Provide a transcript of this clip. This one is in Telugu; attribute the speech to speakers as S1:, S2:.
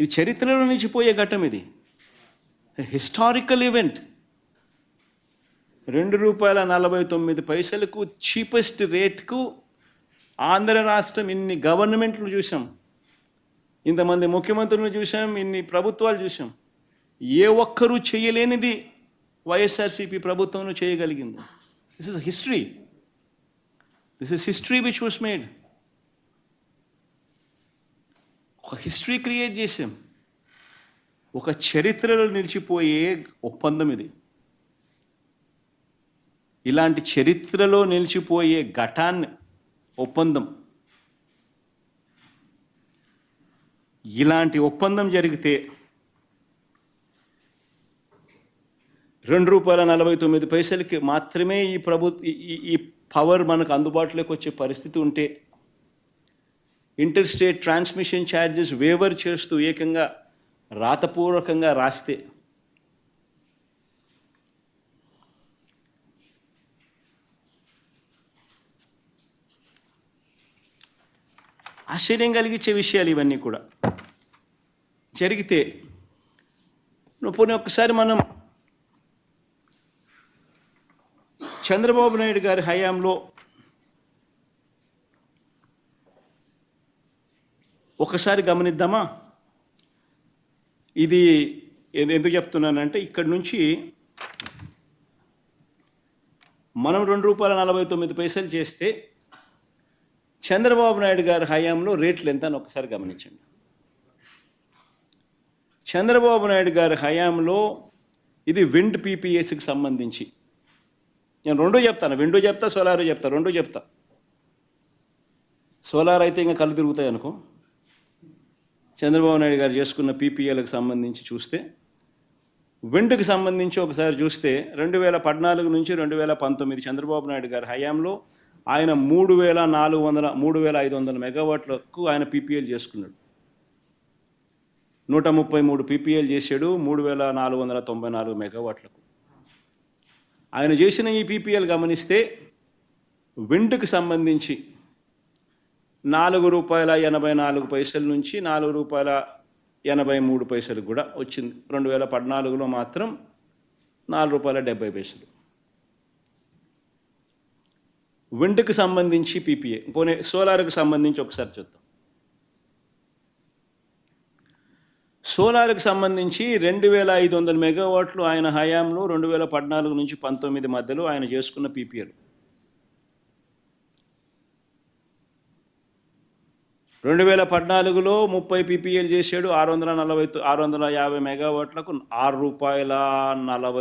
S1: ఇది చరిత్రలో నిలిచిపోయే ఘట్టం ఇది. హిస్టారికల్ ఈవెంట్ రెండు రూపాయల నలభై తొమ్మిది పైసలకు చీపెస్ట్ రేట్కు ఆంధ్ర రాష్ట్రం ఇన్ని గవర్నమెంట్లు చూసాం ఇంతమంది ముఖ్యమంత్రులను చూసాం ఇన్ని ప్రభుత్వాలు చూసాం ఏ ఒక్కరూ చేయలేనిది వైఎస్ఆర్సీపీ ప్రభుత్వంలో చేయగలిగింది. This is history this is history which was made ఒక హిస్టరీ క్రియేట్ చేసాం ఒక చరిత్రలో నిలిచిపోయే ఒప్పందం ఇది. ఇలాంటి చరిత్రలో నిలిచిపోయే ఘటాన్ని ఒప్పందం. ఇలాంటి ఒప్పందం జరిగితే రెండు రూపాయల నలభై తొమ్మిది పైసలకి మాత్రమే ఈ ప్రభు ఈ- ఈ పవర్ మనకు అందుబాటులోకి వచ్చే పరిస్థితి ఉంటే inter state transmission charges waiver చేస్తూ ఏకంగా రాతపూర్వకంగా రాస్తే ఆశ్చర్యం కలిగించే విషయాలు ఇవన్నీ కూడా. జరిగితే నువ్వు పోనీ ఒక్కసారి మనం చంద్రబాబు నాయుడు గారి హయాంలో ఒకసారి గమనిద్దామా? ఇది ఎందుకు చెప్తున్నానంటే ఇక్కడి నుంచి మనం రెండు రూపాయల నలభై తొమ్మిది పైసలు చేస్తే చంద్రబాబు నాయుడు గారి హయాంలో రేట్లు ఎంత అని ఒకసారి గమనించండి. చంద్రబాబు నాయుడు గారి హయాంలో ఇది విండ్ పీపీఎస్కి సంబంధించి. నేను రెండూ చెప్తాను విండో చెప్తా సోలార్ చెప్తా రెండూ చెప్తా. సోలార్ అయితే ఇంకా కళ్ళు తిరుగుతాయి అనుకో. చంద్రబాబు నాయుడు గారు చేసుకున్న పీపీఏలకు సంబంధించి చూస్తే విండ్కి సంబంధించి ఒకసారి చూస్తే రెండు వేల పద్నాలుగు నుంచి రెండు వేల పంతొమ్మిది చంద్రబాబు నాయుడు గారి హయాంలో ఆయన మూడు వేల నాలుగు వందల మూడు వేల ఐదు వందల మెగావాట్లకు ఆయన పీపీఎల్ చేసుకున్నాడు. నూట ముప్పై మూడు పీపీఎల్ చేశాడు మూడు వేల నాలుగు వందల తొంభై నాలుగు మెగావాట్లకు. ఆయన చేసిన ఈ పీపీఎల్ గమనిస్తే విండ్కి సంబంధించి నాలుగు రూపాయల ఎనభై నాలుగు పైసల నుంచి నాలుగు రూపాయల ఎనభై మూడు పైసలు కూడా వచ్చింది. రెండు వేల పద్నాలుగులో మాత్రం నాలుగు రూపాయల డెబ్బై పైసలు. విండ్కి సంబంధించి పీపీఏ. పోనీ సోలార్కి సంబంధించి ఒకసారి చూద్దాం. సోలార్కి సంబంధించి రెండు వేల ఐదు వందల మెగావాట్లు ఆయన హయాంలో రెండు వేల పద్నాలుగు నుంచి పంతొమ్మిది మధ్యలో ఆయన చేసుకున్న పీపీఏలు. రెండు వేల పద్నాలుగులో ముప్పై పీపీఎల్ చేశాడు. ఆరు వందల నలభై ఆరు వందల యాభై మెగావాట్లకు ఆరు రూపాయల నలభై